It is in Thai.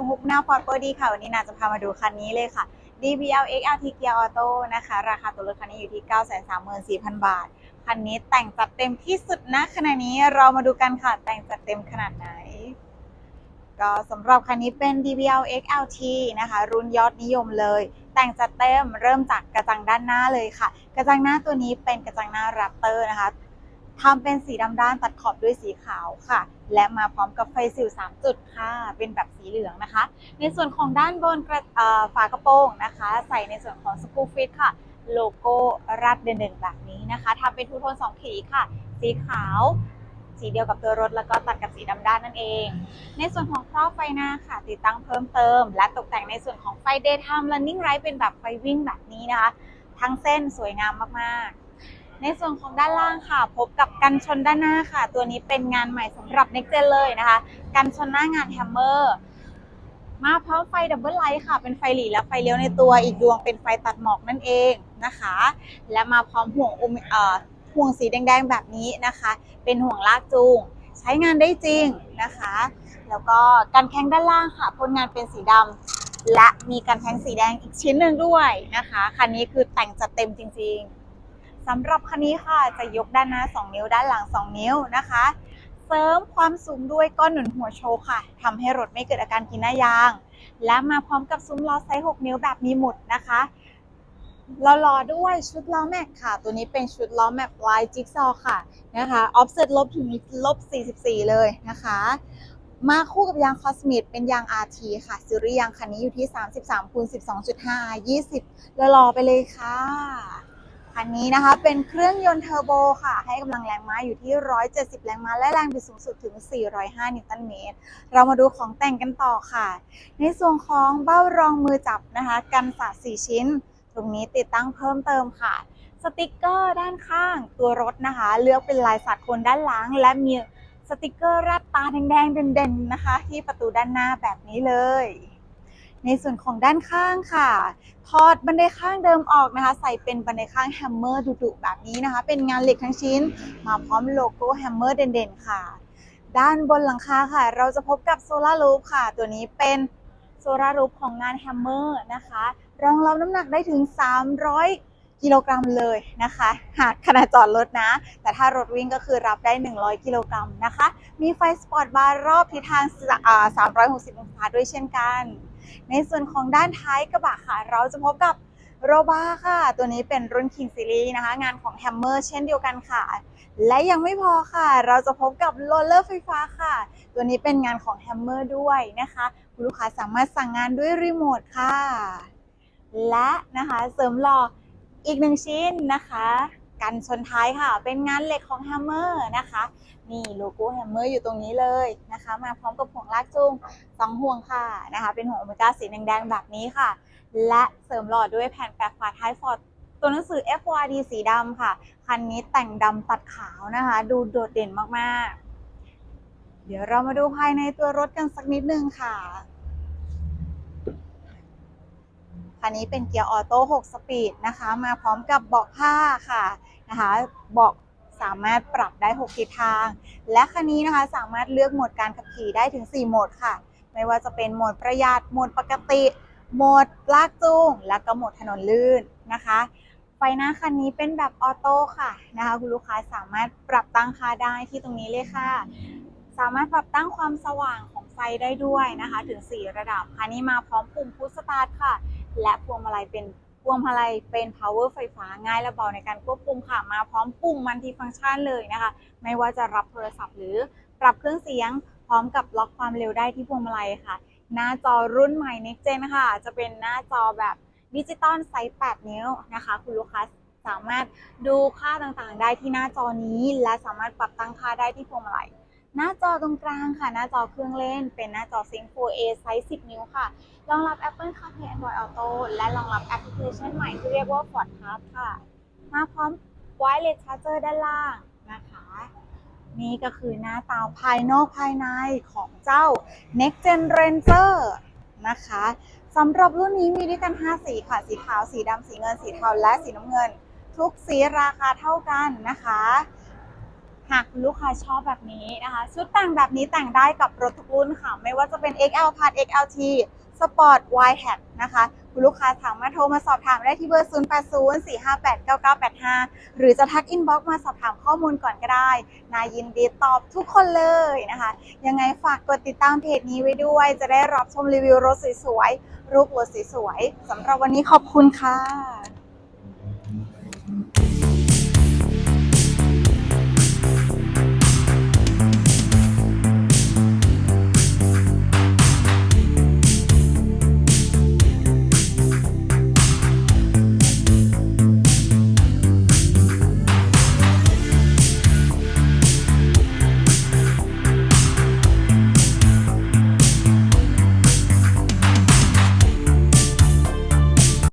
กับฮุบหน้าฟอร์ดเบอร์ดีค่ะ วันนี้นาจะพามาดูคันนี้เลยค่ะ DBL XRT Gear Auto นะคะ ราคาตัวรถคันนี้อยู่ที่ 934,000 บาท คันนี้แต่งจัดเต็มที่สุดนะขณะนี้เรามาดูกันค่ะ แต่งจัดเต็มขนาดไหน ก็สำหรับคันนี้เป็น DBL XLT นะคะ รุ่นยอดนิยมเลย แต่งจัดเต็มเริ่มจากกระจังด้านหน้าเลยค่ะ กระจังหน้าตัวนี้เป็นกระจังหน้า Raptor นะคะ ทำเป็นสีดำด้านตัดขอบด้วยสีขาวค่ะ และมาพร้อมกับไฟสิว3จุดค่ะ เป็นแบบสีเหลืองนะคะ ในส่วนของด้านบนกระฝากระโปรงนะคะ ใส่ในส่วนของสกูฟิตค่ะ โลโก้รัดเด่นๆแบบนี้นะคะทำเป็นทูโทนสองขีค่ะ สีขาว สีเดียวกับตัวรถแล้วก็ตัดกับสีดำด้านนั่นเอง ในส่วนของครอบไฟหน้าค่ะ ติดตั้งเพิ่มเติม และตกแต่งในส่วนของไฟ daytime running light เป็นแบบไฟวิ่งแบบนี้นะคะ ทั้งเส้นสวยงามมากๆ ในส่วนของด้านล่างค่ะ พบกับกันชนด้านหน้าค่ะ ตัวนี้เป็นงานใหม่สำหรับ Next Gen เลยนะคะ กันชนหน้างานแฮมเมอร์มาพร้อมไฟดับเบิลไลท์ค่ะ เป็นไฟหลีและไฟเลี้ยวในตัวอีกดวงเป็นไฟตัดหมอกนั่นเองนะคะ และมาพร้อมห่วงอมเอ่อห่วงสีแดงๆแบบนี้นะคะ เป็นห่วงลากจูง ใช้งานได้จริงนะคะ แล้วก็กันแข้งด้านล่างค่ะพ่นงานเป็นสีดำและมีกันแข้งสีแดงอีกชิ้นหนึ่งด้วยนะคะคันนี้คือแต่งจัดเต็มจริง ๆ สำหรับคันนี้ค่ะจะยกด้านหน้า 2 นิ้วด้านหลัง 2 นิ้วนะคะ เสริมความสูงด้วยก้อนหนุนหัวโชว์ค่ะทำให้รถไม่เกิดอาการกินหน้ายาง และมาพร้อมกับซุ้มล้อไซส์ 6 นิ้วแบบมีหมุดนะคะเรารอด้วยชุดล้อแม็กค่ะ ตัวนี้เป็นชุดล้อแม็กลายจิ๊กซอว์ค่ะนะคะออฟเซ็ตลบถึงลบ 44 เลยนะคะ มาคู่กับยางคอสมิดเป็นยาง RT ค่ะซีรีส์ยางคันนี้อยู่ที่ 33คูณ12.5 20แล้วรอไปเลยค่ะ คันนี้นะคะเป็นเครื่องยนต์เทอร์โบค่ะ ให้กำลังแรงม้าอยู่ที่ 170 แรงม้าและแรงบิดสูงสุดถึง 405 นิวตันเมตร เรามาดูของแต่งกันต่อค่ะ ในส่วนของเบ้ารองมือจับนะคะ กันสาด4ชิ้น ตรงนี้ติดตั้งเพิ่มเติมค่ะ สติกเกอร์ด้านข้างตัวรถนะคะ เลือกเป็นลายสัตว์คนด้านหลัง และมีสติกเกอร์รัดตาแดงๆเด่นๆนะคะ ที่ประตูด้านหน้าแบบนี้เลย ในส่วนของด้านข้างค่ะ ถอดบันไดข้างเดิมออกนะคะ ใส่เป็นบันไดข้างแฮมเมอร์ดุๆแบบนี้นะคะ เป็นงานเหล็กทั้งชิ้น มาพร้อมโลโก้แฮมเมอร์เด่นๆ ค่ะ ด้านบนหลังคาค่ะ เราจะพบกับโซลารูฟค่ะ ตัวนี้เป็นโซลารูฟของงานแฮมเมอร์นะคะ รองรับน้ำหนักได้ถึง 300กิโลกรัมเลยนะคะ หากขณะจอดรถนะ แต่ถ้ารถวิ่งก็คือรับได้ 100 กิโลกรัมนะคะ มีไฟสปอร์ตบาร์รอบทิศทาง 360 องศาด้วยเช่นกัน ในส่วนของด้านท้ายกระบะค่ะ เราจะพบกับโรบาค่ะ ตัวนี้เป็นรุ่น King Series นะคะ งานของ Hammer เช่นเดียวกันค่ะ และยังไม่พอค่ะ เราจะพบกับโรลเลอร์ไฟฟ้าค่ะ ตัวนี้เป็นงานของ Hammer ด้วยนะคะคุณลูกค้าสามารถสั่งงานด้วยรีโมทค่ะ และนะคะเสริมหล่ออีกหนึ่งชิ้นนะคะ กันชนท้ายค่ะ เป็นงานเหล็กของ Hammer นะคะ นี่โลโก้ Hammer อยู่ตรงนี้เลยนะคะ มาพร้อมกับห่วงลากจูงสองห่วงค่ะนะคะ เป็นห่วงโอเมก้าสีแดงๆแบบนี้ค่ะ และเสริมหล่อด้วยแผ่นแปะฝาท้ายฟอร์ดตัวหนังสือ FYD สีดำค่ะ คันนี้แต่งดำตัดขาวนะคะ ดูโดดเด่นมากๆ เดี๋ยวเรามาดูภายในตัวรถกันสักนิดนึงค่ะ คันนี้เป็นเกียร์ออโต้6สปีดนะคะ มาพร้อมกับเบาะผ้าค่ะนะคะเบาะสามารถปรับได้ 6 ทิศทาง และคันนี้นะคะสามารถเลือกโหมดการขับขี่ได้ถึง 4 โหมดค่ะ ไม่ว่าจะเป็นโหมดประหยัด โหมดปกติ โหมดลากจูง และก็โหมดถนนลื่นนะคะ ไฟหน้าคันนี้เป็นแบบออโต้ค่ะนะคะคุณลูกค้าสามารถปรับตั้งค่าได้ที่ตรงนี้เลยค่ะ สามารถปรับตั้งความสว่างของไฟได้ด้วยนะคะ ถึง 4 ระดับ คันนี้มาพร้อมปุ่มพุชสตาร์ทค่ะ และพวงมาลัยเป็นพวงมาลัยเป็น power ไฟฟ้าง่ายและเบาในการควบคุมค่ะมาพร้อมปุ่มมันติฟังก์ชันเลยนะคะ ไม่ว่าจะรับโทรศัพท์หรือปรับเครื่องเสียง พร้อมกับล็อกความเร็วได้ที่พวงมาลัยค่ะ หน้าจอรุ่นใหม่ Next Gen ค่ะ จะเป็นหน้าจอแบบดิจิตอลไซส์8นิ้วนะคะ คุณลูกค้าสามารถดูค่าต่างๆ ได้ที่หน้าจอนี้ และสามารถปรับตั้งค่าได้ที่พวงมาลัย หน้าจอตรงกลางค่ะ หน้าจอเครื่องเล่น เป็นหน้าจอ Sync 4A ไซส์ 10 นิ้วค่ะ รองรับ Apple CarPlay Android Auto และรองรับแอปพลิเคชันใหม่ที่เรียกว่า Ford Pass ค่ะ มาพร้อม Wireless Charger ด้านล่างนะคะ นี่ก็คือหน้าตาภายนอกภายในของเจ้า Next Gen Ranger นะคะสำหรับรุ่นนี้มีด้วยกัน 5 สีค่ะ สีขาว สีดำ สีเงิน สีเทา และสีน้ำเงิน ทุกสีราคาเท่ากันนะคะ คุณลูกค้าชอบแบบนี้นะคะ ชุดแต่งแบบนี้แต่งได้กับรถทุกรุ่นค่ะ ไม่ว่าจะเป็น XL p a r t XLT Sport Y Hat นะคะ คุณลูกค้าสามารถโทรมาสอบถามได้ที่เบอร์ 0804589985 หรือจะทักอินบ็อกซ์มาสอบถามข้อมูลก่อนก็ได้ นายินดีตอบทุกคนเลยนะคะ ยังไงฝากกดติดตามเพจนี้ไว้ด้วย จะได้รับชมรีวิวรถสวยๆรูปรถสวยๆสำหรับวันนี้ขอบคุณค่ะ